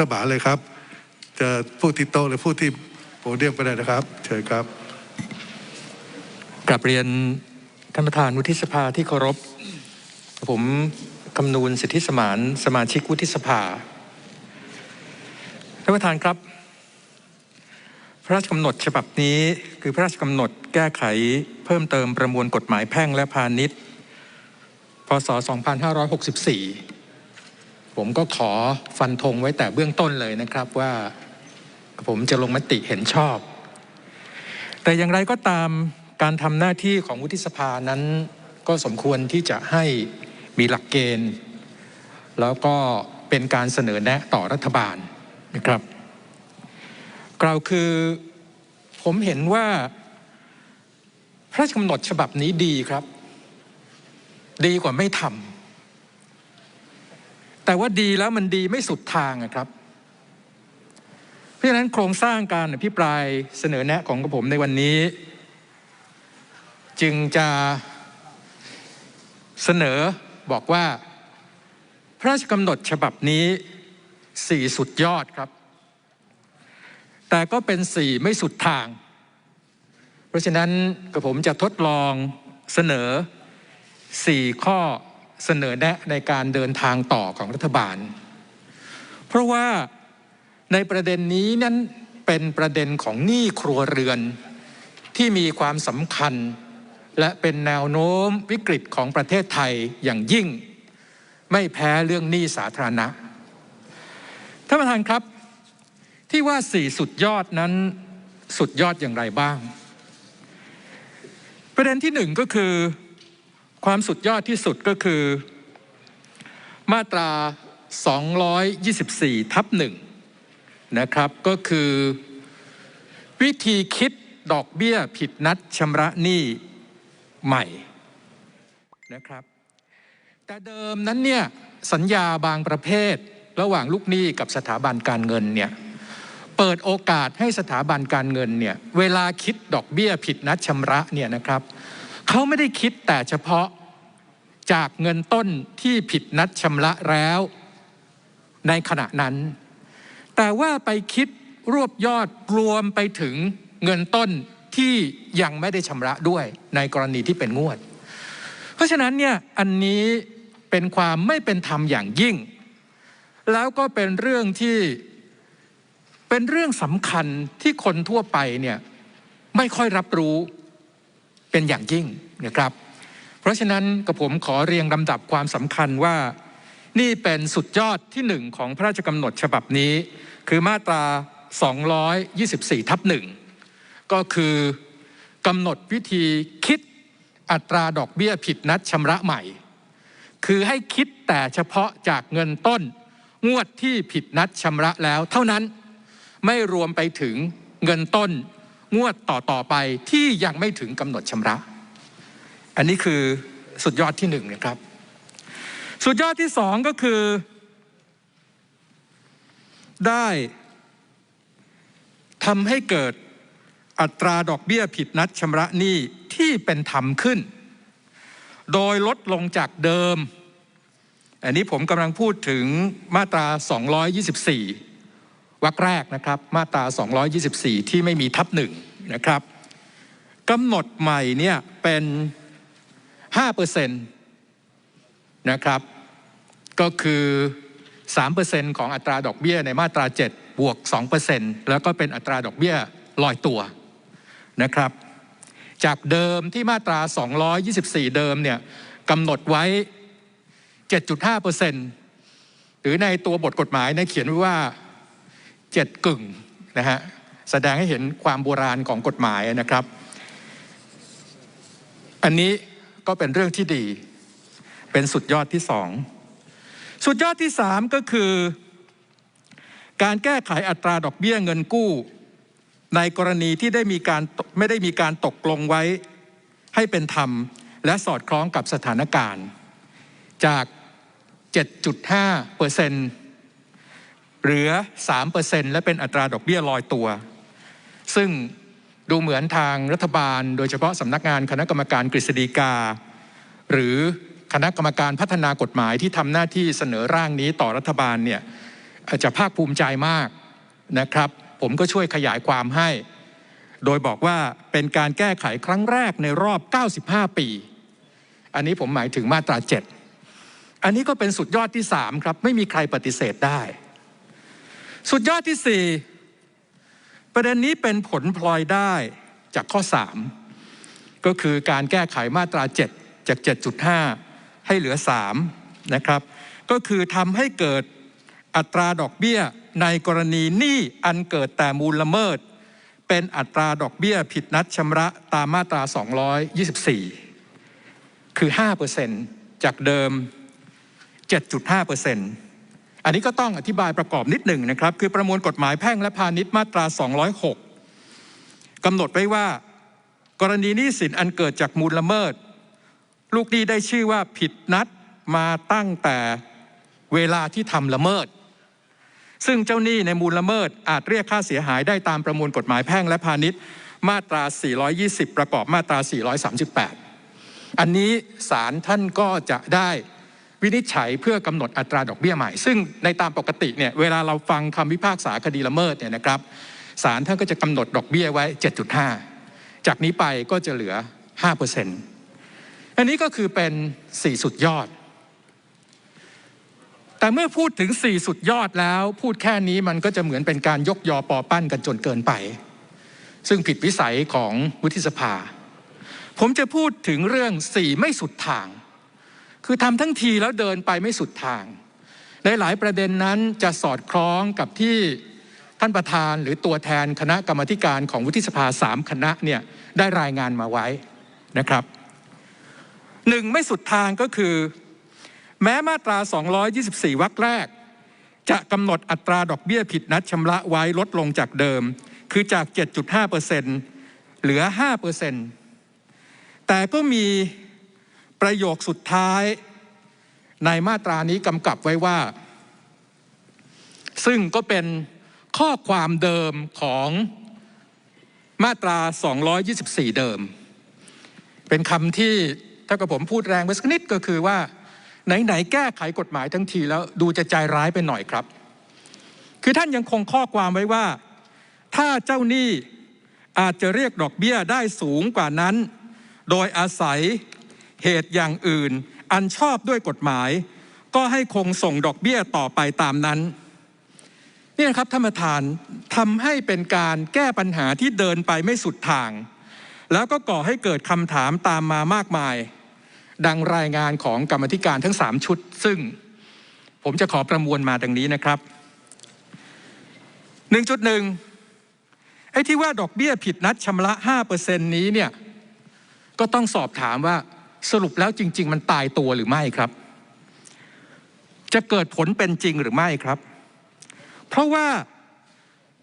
รัฐบาเลยครับ จะพูดที่โต๊ะหรือพูดที่โพเดียมก็ได้นะครับ เชิญครับกลับเรียนท่านประธานวุฒิสภาที่เคารพ ผมคำนูนสิทธิสมานสมาชิกวุฒิสภาท่านประธานครับ พระราชกำหนดฉบับนี้คือพระราชกำหนดแก้ไขเพิ่มเติมประมวลกฎหมายแพ่งและพาณิชย์ พศ 2564 ผมก็ขอฟันธงไว้แต่เบื้องต้นเลยนะครับว่าผมจะลงมติเห็นชอบ แต่อย่างไรก็ตามการทำหน้าที่ของวุฒิสภานั้น ก็สมควรที่จะให้มีหลักเกณฑ์ แล้วก็เป็นการเสนอแนะต่อรัฐบาลนะครับกล่าวคือผมเห็นว่าพระราชกำหนดฉบับนี้ดีครับ ดีกว่าไม่ทำ แต่ว่าดีแล้วมันดีไม่สุดทางอะครับ เพราะฉะนั้นโครงสร้างการอภิปรายเสนอแนะของกระผมในวันนี้ จึงจะเสนอบอกว่า พระราชกำหนดฉบับนี้สี่สุดยอดครับ แต่ก็เป็นสี่ไม่สุดทาง เพราะฉะนั้นกระผมจะทดลองเสนอสี่ข้อ เสนอแนะในการเดินทางต่อของรัฐบาล เพราะว่าในประเด็นนี้นั้นเป็นประเด็นของหนี้ครัวเรือนที่มีความสำคัญ และเป็นแนวโน้มวิกฤตของประเทศไทยอย่างยิ่ง ไม่แพ้เรื่องหนี้สาธารณะท่านประธานครับ ที่ว่าสี่สุดยอดนั้นสุดยอดอย่างไรบ้าง ประเด็นที่หนึ่งก็คือ ความสุดยอดที่สุดก็คือมาตรา 224 ทับหนึ่งนะครับก็คือ วิธีคิดดอกเบี้ยผิดนัดชำระหนี้ใหม่นะครับ แต่เดิมนั้นเนี่ยสัญญาบางประเภทระหว่างลูกหนี้กับสถาบันการเงินเนี่ยเปิดโอกาสให้สถาบันการเงินเนี่ยเวลาคิดดอกเบี้ยผิดนัดชำระเนี่ยนะครับ เขาไม่ได้คิดแต่เฉพาะจากเงินต้นที่ผิดนัดชำระแล้วในขณะนั้น แต่ว่าไปคิดรวบยอดรวมไปถึงเงินต้นที่ยังไม่ได้ชำระด้วยในกรณีที่เป็นงวด เพราะฉะนั้นเนี่ยอันนี้เป็นความไม่เป็นธรรมอย่างยิ่ง แล้วก็เป็นเรื่องที่เป็นเรื่องสำคัญที่คนทั่วไปเนี่ยไม่ค่อยรับรู้ เป็นอย่างยิ่งนะครับ เพราะฉะนั้นกับผมขอเรียงลำดับความสำคัญว่า นี่เป็นสุดยอดที่หนึ่งของพระราชกำหนดฉบับนี้ คือมาตรา 224 ทับหนึ่งก็คือกำหนดวิธีคิดอัตราดอกเบี้ยผิดนัดชำระใหม่ คือให้คิดแต่เฉพาะจากเงินต้น งวดที่ผิดนัดชำระแล้ว เท่านั้นไม่รวมไปถึงเงินต้น งวดต่อต่อไปที่ยังไม่ถึงกำหนดชำระ อันนี้คือสุดยอดที่หนึ่งนะครับ สุดยอดที่สองก็คือ ได้ทำให้เกิดอัตราดอกเบี้ยผิดนัดชำระหนี้ที่เป็นธรรมขึ้น โดยลดลงจากเดิม อันนี้ผมกำลังพูดถึงมาตรา 224 วรรคแรกนะครับมาตรา 224 ที่ไม่มีทับหนึ่งนะครับกำหนดใหม่เนี่ยเป็น5%นะครับก็คือ 3%ของอัตราดอกเบี้ยในมาตรา 7 บวก 2%แล้วก็เป็นอัตราดอกเบี้ยลอยตัวนะครับจากเดิมที่มาตรา 224 เดิมเนี่ยกำหนดไว้ 7.5%หรือในตัวบทกฎหมายเนี่ยเขียนไว้ว่า 7กึ่งนะฮะแสดงให้เห็นความโบราณของกฎหมายนะครับ อันนี้ก็เป็นเรื่องที่ดี เป็นสุดยอดที่สองสุดยอดที่สามก็คือ การแก้ไขอัตราดอกเบี้ยเงินกู้ ในกรณีที่ได้มีการไม่ได้มีการตกลงไว้ให้เป็นธรรม และสอดคล้องกับสถานการณ์ จาก 7.5เปอร์เซ็นต์ เหลือ3เปอร์เซ็นต์และเป็นอัตราดอกเบี้ยลอยตัว ซึ่งดูเหมือนทางรัฐบาล โดยเฉพาะสำนักงานคณะกรรมการกฤษฎีกา หรือคณะกรรมการพัฒนากฎหมายที่ทำหน้าที่เสนอร่างนี้ต่อรัฐบาลเนี่ยอาจจะภาคภูมิใจมากนะครับ ผมก็ช่วยขยายความให้ โดยบอกว่าเป็นการแก้ไขครั้งแรกในรอบ 95 ปี อันนี้ผมหมายถึงมาตรา 7 อันนี้ก็เป็นสุดยอดที่ 3 ครับ ไม่มีใครปฏิเสธได้ สุดยอดที่ 4 ประเด็นนี้เป็นผลพลอยได้จากข้อ 3 ก็คือการแก้ไขมาตรา 7 จาก 7.5 ให้เหลือ 3 นะครับ ก็คือทำให้เกิดอัตราดอกเบี้ยในกรณีหนี้อันเกิดแต่มูลละเมิด เป็นอัตราดอกเบี้ยผิดนัดชำระตามมาตรา 224 คือ 5%จากเดิม 7.5% อันนี้ก็ต้องอธิบายประกอบนิดหนึ่งนะครับ คือประมวลกฎหมายแพ่งและพาณิชย์มาตรา 206กำหนดไว้ว่า กรณีนี้สินอันเกิดจากมูลละเมิด ลูกหนี้ได้ชื่อว่าผิดนัดมาตั้งแต่เวลาที่ทำละเมิด ซึ่งเจ้าหนี้ในมูลละเมิดอาจเรียกค่าเสียหายได้ตามประมวลกฎหมายแพ่งและพาณิชย์มาตรา 420 ประกอบมาตรา 438 อันนี้ศาลท่านก็จะได้ วินิจฉัยเพื่อกำหนดอัตราดอกเบี้ยใหม่ ซึ่งในตามปกติเนี่ยเวลาเราฟังคำพิพากษาคดีละเมิดเนี่ยนะครับศาลท่านก็จะกำหนดดอกเบี้ยไว้ 7.5 จากนี้ไปก็จะเหลือ 5%อันนี้ก็คือเป็น 4 สุดยอด แต่เมื่อพูดถึง 4 สุดยอดแล้ว พูดแค่นี้มันก็จะเหมือนเป็นการยกยอปอปั้นกันจนเกินไป ซึ่งผิดวิสัยของวุฒิสภา ผมจะพูดถึงเรื่อง 4 ไม่สุดทาง คือทำทั้งทีแล้วเดินไปไม่สุดทาง ในหลายประเด็นนั้นจะสอดคล้องกับที่ท่านประธานหรือตัวแทนคณะกรรมการของวุฒิสภาสามคณะเนี่ยได้รายงานมาไว้นะครับหนึ่งไม่สุดทางก็คือ แม้มาตรา 224 วรรคแรก จะกำหนดอัตราดอกเบี้ยผิดนัดชำระไว้ลดลงจากเดิม คือจาก 7.5%เหลือ 5%แต่ก็มี ประโยคสุดท้ายในมาตรานี้กำกับไว้ว่า ซึ่งก็เป็นข้อความเดิมของมาตรา 224 เดิม เป็นคำที่ถ้ากับผมพูดแรงไปสักนิดก็คือว่า ไหนๆแก้ไขกฎหมายทั้งทีแล้วดูจะใจร้ายไปหน่อยครับ คือท่านยังคงข้อความไว้ว่า ถ้าเจ้าหนี้อาจจะเรียกดอกเบี้ยได้สูงกว่านั้น โดยอาศัย เหตุอย่างอื่น อันชอบด้วยกฎหมาย ก็ให้คงส่งดอกเบี้ยต่อไปตามนั้นนี่นะครับท่านประธานทำให้เป็นการแก้ปัญหาที่เดินไปไม่สุดทาง แล้วก็ก่อให้เกิดคำถามตามมามากมาย ดังรายงานของกรรมธิการทั้ง 3 ชุด ซึ่งผมจะขอประมวลมาดังนี้นะครับ 1.1 ไอ้ที่ว่าดอกเบี้ยผิดนัดชำระ 5%นี้เนี่ยก็ต้องสอบถามว่า สรุปแล้วจริง ๆ มันตายตัวหรือไม่ครับ จะเกิดผลเป็นจริงหรือไม่ครับ เพราะว่า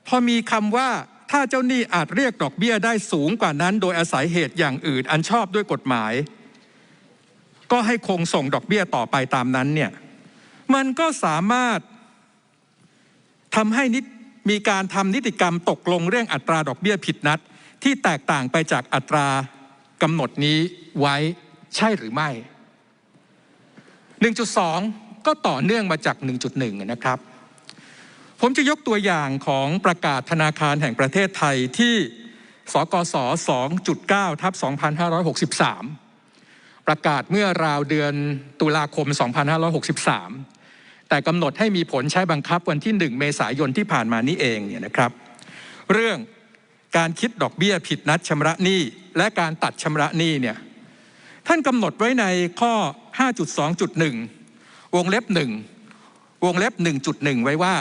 พอมีคำว่าถ้าเจ้าหนี้อาจเรียกดอกเบี้ยได้สูงกว่านั้น โดยอาศัยเหตุอย่างอื่น อันชอบด้วยกฎหมาย ก็ให้คงส่งดอกเบี้ยต่อไปตามนั้นเนี่ยมันก็สามารถทำให้นิมีการทำนิติกรรมตกลงเรื่องอัตราดอกเบี้ยผิดนัด ที่แตกต่างไปจากอัตรากำหนดนี้ไว้ ใช่หรือไม่ 1.2 ก็ต่อเนื่องมาจาก 1.1 นะครับ ผมจะยกตัวอย่างของประกาศธนาคารแห่งประเทศไทยที่สกส 2.9 ทับ 2563 ประกาศเมื่อราวเดือนตุลาคม 2563 แต่กำหนดให้มีผลใช้บังคับวันที่ 1 เมษายนที่ผ่านมานี้เองเนี่ยนะครับ เรื่องการคิดดอกเบี้ยผิดนัดชำระหนี้ และการตัดชำระหนี้เนี่ย ท่านกำหนดไว้ในข้อ 5.2.1 วงเล็บ 1 วงเล็บ 1.1 ไว้ว่า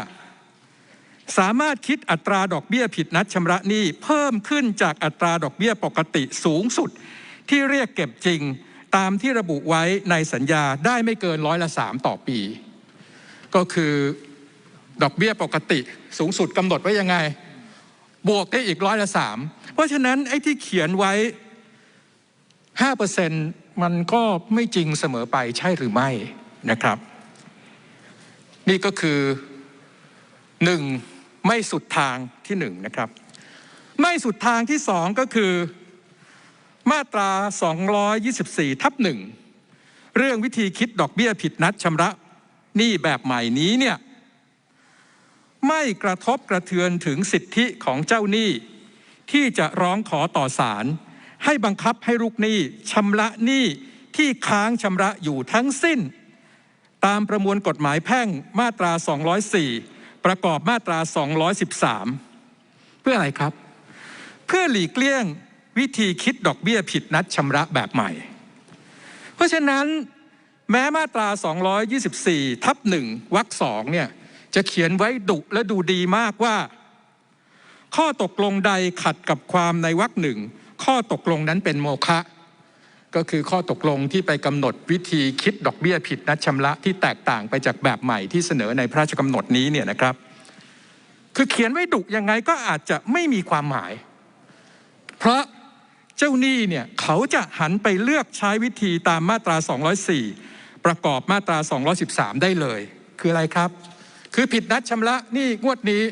สามารถคิดอัตราดอกเบี้ยผิดนัดชำระหนี้เพิ่มขึ้นจากอัตราดอกเบี้ยปกติสูงสุด ที่เรียกเก็บจริงตามที่ระบุไว้ในสัญญาได้ไม่เกินร้อยละสามต่อปี ก็คือดอกเบี้ยปกติสูงสุดกำหนดไว้ยังไง บวกได้อีกร้อยละสามเพราะฉะนั้นไอ้ที่เขียนไว้ 5%มันก็ไม่จริงเสมอไปใช่หรือไม่นะครับ นี่ก็คือหนึ่งไม่สุดทางที่หนึ่งนะครับ ไม่สุดทางที่สองก็คือ มาตรา 224 ทับหนึ่งเรื่องวิธีคิดดอกเบี้ยผิดนัดชำระหนี้แบบใหม่นี้เนี่ยไม่กระทบกระเทือนถึงสิทธิของเจ้าหนี้ ที่จะร้องขอต่อศาล ให้บังคับให้ลูกหนี้ชำระหนี้ที่ค้างชำระอยู่ทั้งสิ้น ตามประมวลกฎหมายแพ่งมาตรา 204 ประกอบมาตรา 213 เพื่ออะไรครับ เพื่อหลีกเลี่ยงวิธีคิดดอกเบี้ยผิดนัดชำระแบบใหม่ เพราะฉะนั้นแม้มาตรา 224 ทับหนึ่งวรรคสองเนี่ยจะเขียนไว้ดุและดูดีมากว่า ข้อตกลงใดขัดกับความในวรรคหนึ่ง ข้อตกลงนั้นเป็นโมฆะก็คือข้อตกลงที่ไปกำหนดวิธีคิดดอกเบี้ยผิดนัดชำระที่แตกต่างไปจากแบบใหม่ที่เสนอในพระราชกำหนดนี้เนี่ยนะครับ คือเขียนไว้ดุยังไงก็อาจจะไม่มีความหมาย เพราะเจ้าหนี้เนี่ยเขาจะหันไปเลือกใช้วิธีตามมาตรา 204 ประกอบมาตรา 213 ได้เลย คืออะไรครับ คือผิดนัดชำระหนี้งวดนี้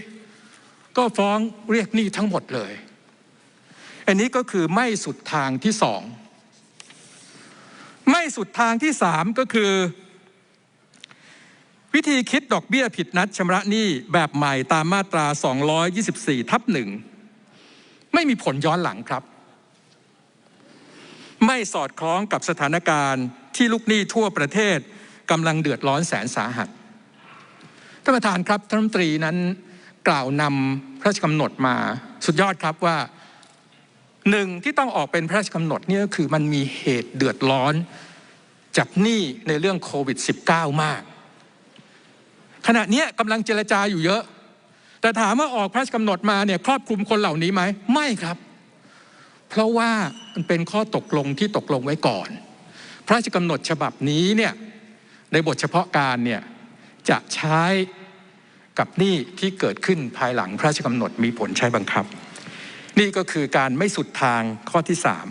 ก็ฟ้องเรียกหนี้ทั้งหมดเลย อันนี้ก็คือไม่สุดทางที่สองไม่สุดทางที่สามก็คือ วิธีคิดดอกเบี้ยผิดนัดชำระหนี้แบบใหม่ตามมาตรา 224 ทับหนึ่งไม่มีผลย้อนหลังครับ ไม่สอดคล้องกับสถานการณ์ที่ลูกหนี้ทั่วประเทศกำลังเดือดร้อนแสนสาหัสท่านประธานครับท่านรัฐมนตรีนั้นกล่าวนำพระราชกำหนดมาสุดยอดครับว่า หนึ่งที่ต้องออกเป็นพระราชกำหนดเนี่ยก็คือมันมีเหตุเดือดร้อนจากหนี้ในเรื่องโควิด -19 มาก ขณะนี้กำลังเจรจาอยู่เยอะ แต่ถามว่าออกพระราชกำหนดมาเนี่ยครอบคลุมคนเหล่านี้ไหมไม่ครับ เพราะว่ามันเป็นข้อตกลงที่ตกลงไว้ก่อน พระราชกำหนดฉบับนี้เนี่ยในบทเฉพาะการเนี่ยจะใช้กับหนี้ที่เกิดขึ้นภายหลังพระราชกำหนดมีผลใช้บังคับ นี่ก็คือการไม่สุดทางข้อที่สาม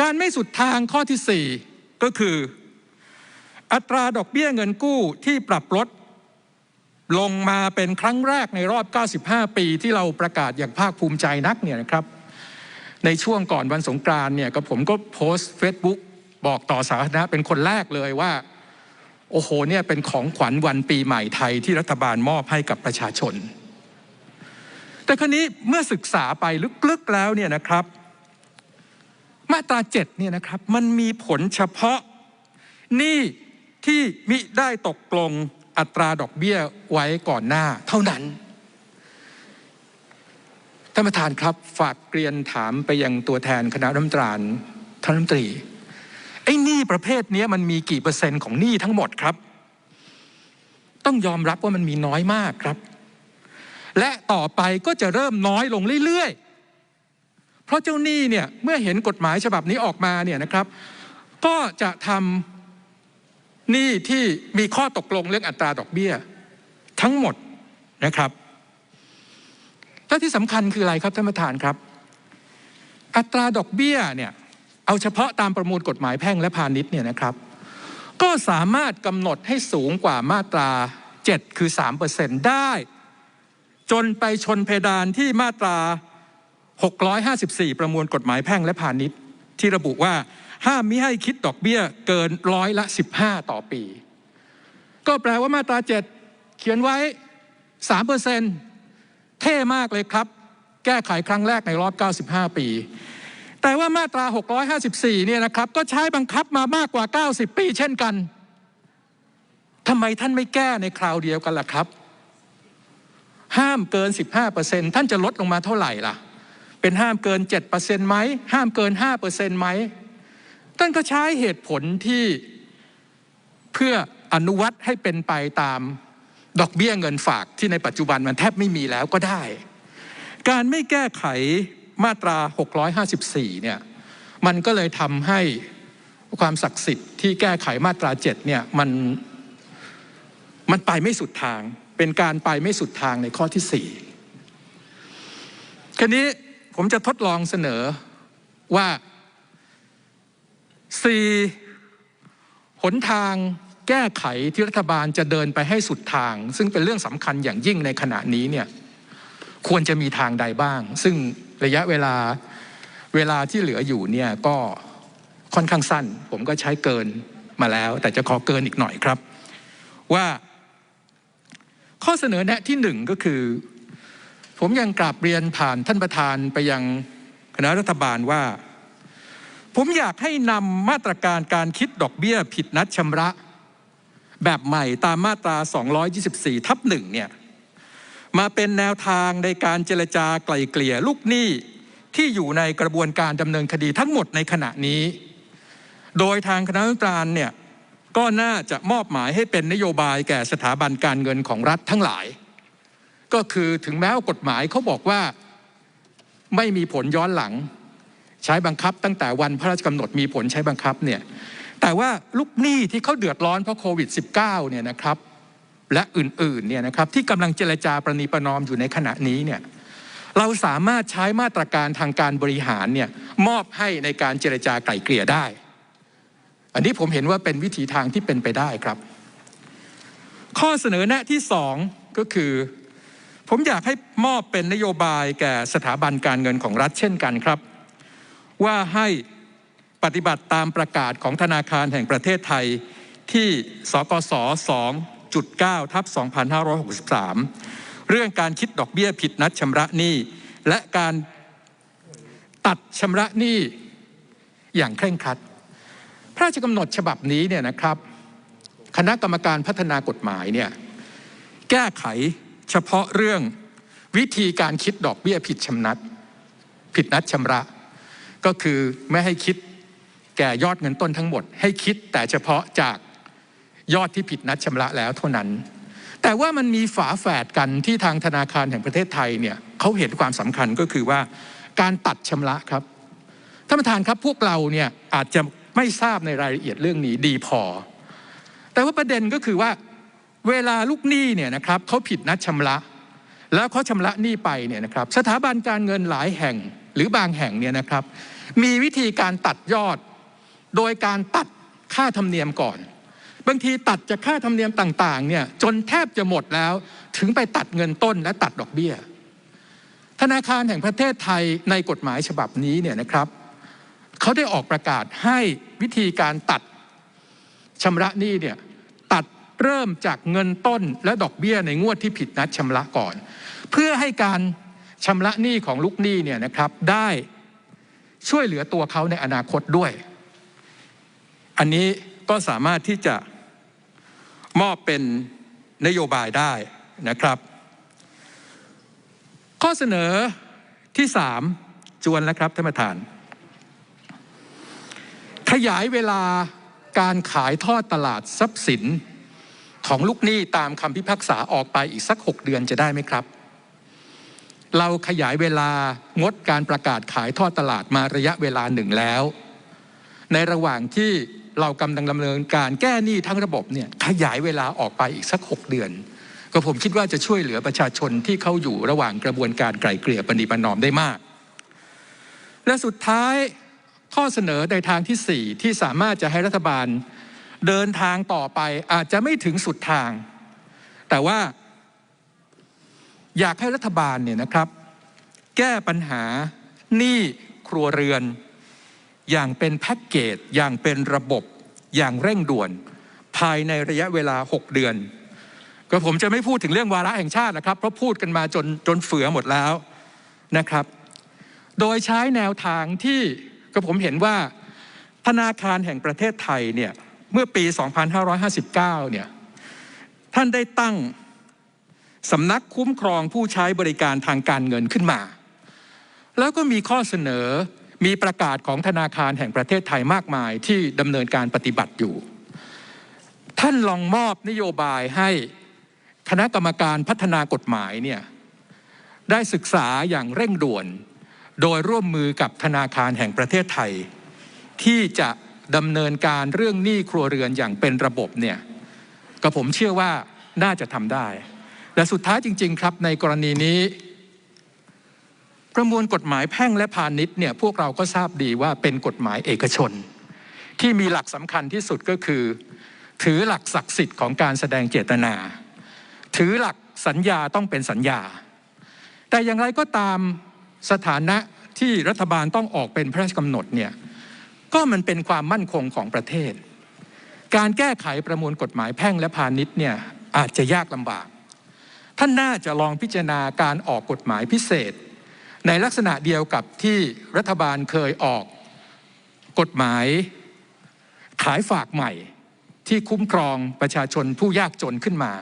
การไม่สุดทางข้อที่สี่ก็คือ อัตราดอกเบี้ยเงินกู้ที่ปรับลดลงมาเป็นครั้งแรกในรอบ 95 ปีที่เราประกาศอย่างภาคภูมิใจนักเนี่ยนะครับ ในช่วงก่อนวันสงกรานเนี่ยก็ผมก็โพสต์ Facebook บอกต่อสาธารณะเป็นคนแรกเลยว่า โอ้โหเนี่ยเป็นของขวัญวันปีใหม่ไทยที่รัฐบาลมอบให้กับประชาชน แต่ครนี้เมื่อศึกษาไปลึกๆแล้วเนี่ยนะครับ มาตราเจ็ดเนี่ยนะครับมันมีผลเฉพาะหนี้ที่มิได้ตกลงอัตราดอกเบี้ยไว้ก่อนหน้าเท่านั้นท่านประธานครับฝากเรียนถามไปยังตัวแทนคณะรัฐมนตรีท่านรัฐมนตรีไอ้หนี้ประเภทนี้มันมีกี่เปอร์เซ็นต์ของหนี้ทั้งหมดครับ ต้องยอมรับว่ามันมีน้อยมากครับ และต่อไปก็จะเริ่มน้อยลงเรื่อยๆ เพราะเจ้าหนี้เนี่ยเมื่อเห็นกฎหมายฉบับนี้ออกมาเนี่ยนะครับ ก็จะทำหนี้ที่มีข้อตกลงเรื่องอัตราดอกเบี้ย ทั้งหมดนะครับและที่สำคัญคืออะไรครับท่านประธานครับ อัตราดอกเบี้ยเนี่ยเอาเฉพาะตามประมวลกฎหมายแพ่งและพาณิชย์เนี่ยนะครับ ก็สามารถกำหนดให้สูงกว่ามาตรา 7 คือ 3%ได้ จนไปชนเพดานที่มาตรา 654 ประมวลกฎหมายแพ่งและพาณิชย์ ที่ระบุว่าห้ามมิให้คิดดอกเบี้ยเกินร้อยละ 15 ต่อปี ก็แปลว่ามาตรา 7 เขียนไว้ 3%เท่มากเลยครับ แก้ไขครั้งแรกในรอบ 95 ปี แต่ว่ามาตรา 654 เนี่ยนะครับ ก็ใช้บังคับมามากกว่า 90 ปี เช่นกันทำไมท่านไม่แก้ในคราวเดียวกันล่ะครับ ห้ามเกิน 15%ท่านจะลดลงมาเท่าไหร่ล่ะ เป็นห้ามเกิน 7%ไหมห้ามเกิน 5%ไหมท่านก็ใช้เหตุผลที่เพื่ออนุวัตให้เป็นไปตามดอกเบี้ยเงินฝากที่ในปัจจุบันมันแทบไม่มีแล้วก็ได้ การไม่แก้ไขมาตรา 654 เนี่ย มันก็เลยทำให้ความศักดิ์สิทธิ์ที่แก้ไขมาตรา 7 เนี่ย มัน มันไปไม่สุดทาง เป็นการไปไม่สุดทางในข้อที่4คราวนี้ผมจะทดลองเสนอว่า 4. หนทางแก้ไขที่รัฐบาลจะเดินไปให้สุดทาง ซึ่งเป็นเรื่องสำคัญอย่างยิ่งในขณะนี้เนี่ยควรจะมีทางใดบ้าง ซึ่งระยะเวลาเวลาที่เหลืออยู่เนี่ยก็ค่อนข้างสั้น ผมก็ใช้เกินมาแล้ว แต่จะขอเกินอีกหน่อยครับ ว่า ข้อเสนอแนะที่หนึ่งก็คือ ผมยังกราบเรียนผ่านท่านประธานไปยังคณะรัฐบาลว่า ผมอยากให้นำมาตรการการคิดดอกเบี้ยผิดนัดชำระ แบบใหม่ตามมาตรา 224 ทับหนึ่งเนี่ยมาเป็นแนวทางในการเจรจาไกล่เกลี่ยลูกหนี้ที่อยู่ในกระบวนการดำเนินคดีทั้งหมดในขณะนี้ โดยทางคณะกรรมการเนี่ย ก็น่าจะมอบหมายให้เป็นนโยบายแก่สถาบันการเงินของรัฐทั้งหลาย ก็คือถึงแม้ว่ากฎหมายเขาบอกว่าไม่มีผลย้อนหลัง ใช้บังคับตั้งแต่วันพระราชกำหนดมีผลใช้บังคับเนี่ยแต่ว่าลูกหนี้ที่เขาเดือดร้อนเพราะโควิด -19 เนี่ยนะครับและอื่นๆเนี่ยนะครับที่กำลังเจรจาประนีประนอมอยู่ในขณะนี้เนี่ยเราสามารถใช้มาตรการทางการบริหารเนี่ยมอบให้ในการเจรจาไกล่เกลี่ยได้ อันนี้ผมเห็นว่าเป็นวิธีทางที่เป็นไปได้ครับ ข้อเสนอแนะที่สองก็คือ ผมอยากให้มอบเป็นนโยบายแก่สถาบันการเงินของรัฐเช่นกันครับ ว่าให้ปฏิบัติตามประกาศของธนาคารแห่งประเทศไทยที่สกส2.9ทับ2563 เรื่องการคิดดอกเบี้ยผิดนัดชำระหนี้ และการตัดชำระหนี้อย่างเคร่งครัด พระราชกำหนดฉบับนี้เนี่ยนะครับ คณะกรรมการพัฒนากฎหมายเนี่ยแก้ไขเฉพาะเรื่องวิธีการคิดดอกเบี้ยผิดชำนัด ผิดนัดชำระ ก็คือไม่ให้คิดแก่ยอดเงินต้นทั้งหมด ให้คิดแต่เฉพาะจากยอดที่ผิดนัดชำระแล้วเท่านั้น แต่ว่ามันมีฝาแฝดกันที่ทางธนาคารแห่งประเทศไทยเนี่ยเขาเห็นความสำคัญก็คือว่าการตัดชำระครับท่านประธานครับพวกเราเนี่ยอาจจะ ไม่ทราบในรายละเอียดเรื่องนี้ดีพอ แต่ว่าประเด็นก็คือว่า เวลาลูกหนี้เนี่ยนะครับเขาผิดนัดชำระ แล้วเขาชำระหนี้ไปเนี่ยนะครับสถาบันการเงินหลายแห่งหรือบางแห่งเนี่ยนะครับ มีวิธีการตัดยอด โดยการตัดค่าธรรมเนียมก่อน บางทีตัดจากค่าธรรมเนียมต่างๆเนี่ยจนแทบจะหมดแล้ว ถึงไปตัดเงินต้นและตัดดอกเบี้ย ธนาคารแห่งประเทศไทยในกฎหมายฉบับนี้เนี่ยนะครับ เขาได้ออกประกาศให้วิธีการตัดชำระหนี้เนี่ยตัดเริ่มจากเงินต้นและดอกเบี้ยในงวดที่ผิดนัดชำระก่อน เพื่อให้การชำระหนี้ของลูกหนี้เนี่ยนะครับได้ช่วยเหลือตัวเขาในอนาคตด้วย อันนี้ก็สามารถที่จะมอบเป็นนโยบายได้นะครับ ข้อเสนอที่สามจวนแล้วครับท่านประธาน ขยายเวลาการขายทอดตลาดทรัพย์สินของลูกหนี้ตามคำพิพากษาออกไปอีกสัก 6 เดือนจะได้ไหมครับ เราขยายเวลางดการประกาศขายทอดตลาดมาระยะเวลาหนึ่งแล้ว ในระหว่างที่เรากำลังดำเนินการแก้หนี้ทั้งระบบเนี่ยขยายเวลาออกไปอีกสัก 6 เดือน ก็ผมคิดว่าจะช่วยเหลือประชาชนที่เข้าอยู่ระหว่างกระบวนการไกล่เกลี่ยปณิประนอมได้มาก และสุดท้าย ข้อเสนอในทางที่ 4 ที่สามารถจะให้รัฐบาลเดินทางต่อไปอาจจะไม่ถึงสุดทาง แต่ว่าอยากให้รัฐบาลเนี่ยนะครับ แก้ปัญหาหนี้ครัวเรือน อย่างเป็นแพ็กเกจอย่างเป็นระบบอย่างเร่งด่วน ภายในระยะเวลา 6 เดือน ก็ผมจะไม่พูดถึงเรื่องวาระแห่งชาตินะครับ เพราะพูดกันมาจนจนเฟือหมดแล้วนะครับ โดยใช้แนวทางที่ ก็ผมเห็นว่าธนาคารแห่งประเทศไทยเนี่ยเมื่อปี 2559 เนี่ยท่านได้ตั้งสำนักคุ้มครองผู้ใช้บริการทางการเงินขึ้นมา แล้วก็มีข้อเสนอมีประกาศของธนาคารแห่งประเทศไทยมากมายที่ดำเนินการปฏิบัติอยู่ ท่านลองมอบนโยบายให้คณะกรรมการพัฒนากฎหมายเนี่ยได้ศึกษาอย่างเร่งด่วน โดยร่วมมือกับธนาคารแห่งประเทศไทย ที่จะดำเนินการเรื่องหนี้ครัวเรือนอย่างเป็นระบบเนี่ยก็ผมเชื่อว่าน่าจะทำได้ และสุดท้ายจริง ๆ ครับในกรณีนี้ ประมวลกฎหมายแพ่งและพาณิชย์เนี่ยพวกเราก็ทราบดีว่าเป็นกฎหมายเอกชน ที่มีหลักสำคัญที่สุดก็คือ ถือหลักศักดิ์สิทธิ์ของการแสดงเจตนา ถือหลักสัญญาต้องเป็นสัญญา แต่อย่างไรก็ตาม สถานะที่รัฐบาลต้องออกเป็นพระราชกำหนดเนี่ยก็มันเป็นความมั่นคงของประเทศ การแก้ไขประมวลกฎหมายแพ่งและพาณิชย์เนี่ยอาจจะยากลำบาก ท่านน่าจะลองพิจารณาการออกกฎหมายพิเศษ ในลักษณะเดียวกับที่รัฐบาลเคยออกกฎหมายขายฝากใหม่ที่คุ้มครองประชาชนผู้ยากจนขึ้นมา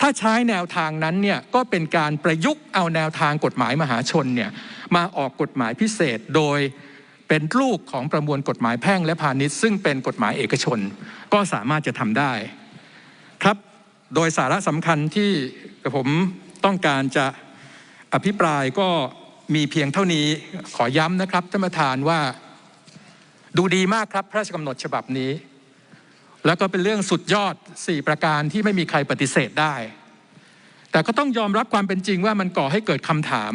ถ้าใช้แนวทางนั้นเนี่ยก็เป็นการประยุกต์เอาแนวทางกฎหมายมหาชนเนี่ยมาออกกฎหมายพิเศษโดยเป็นลูกของประมวลกฎหมายแพ่งและพาณิชย์ ซึ่งเป็นกฎหมายเอกชน ก็สามารถจะทำได้ครับโดยสาระสำคัญที่ผมต้องการจะอภิปรายก็มีเพียงเท่านี้ขอย้ำนะครับท่านประธานว่า ดูดีมากครับพระราชกำหนดฉบับนี้ แล้วก็เป็นเรื่องสุดยอด 4 ประการที่ไม่มีใครปฏิเสธได้ แต่ก็ต้องยอมรับความเป็นจริงว่ามันก่อให้เกิดคำถาม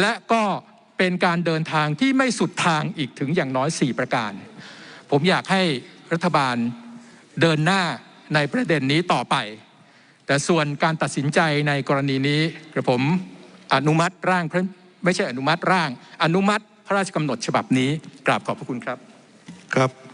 และก็เป็นการเดินทางที่ไม่สุดทางอีกถึงอย่างน้อย 4 ประการ ผมอยากให้รัฐบาลเดินหน้าในประเด็นนี้ต่อไป แต่ส่วนการตัดสินใจในกรณีนี้กระผมอนุมัติร่างไม่ใช่อนุมัติร่าง อนุมัติพระราชกำหนดฉบับนี้กราบขอบพระคุณครับครับ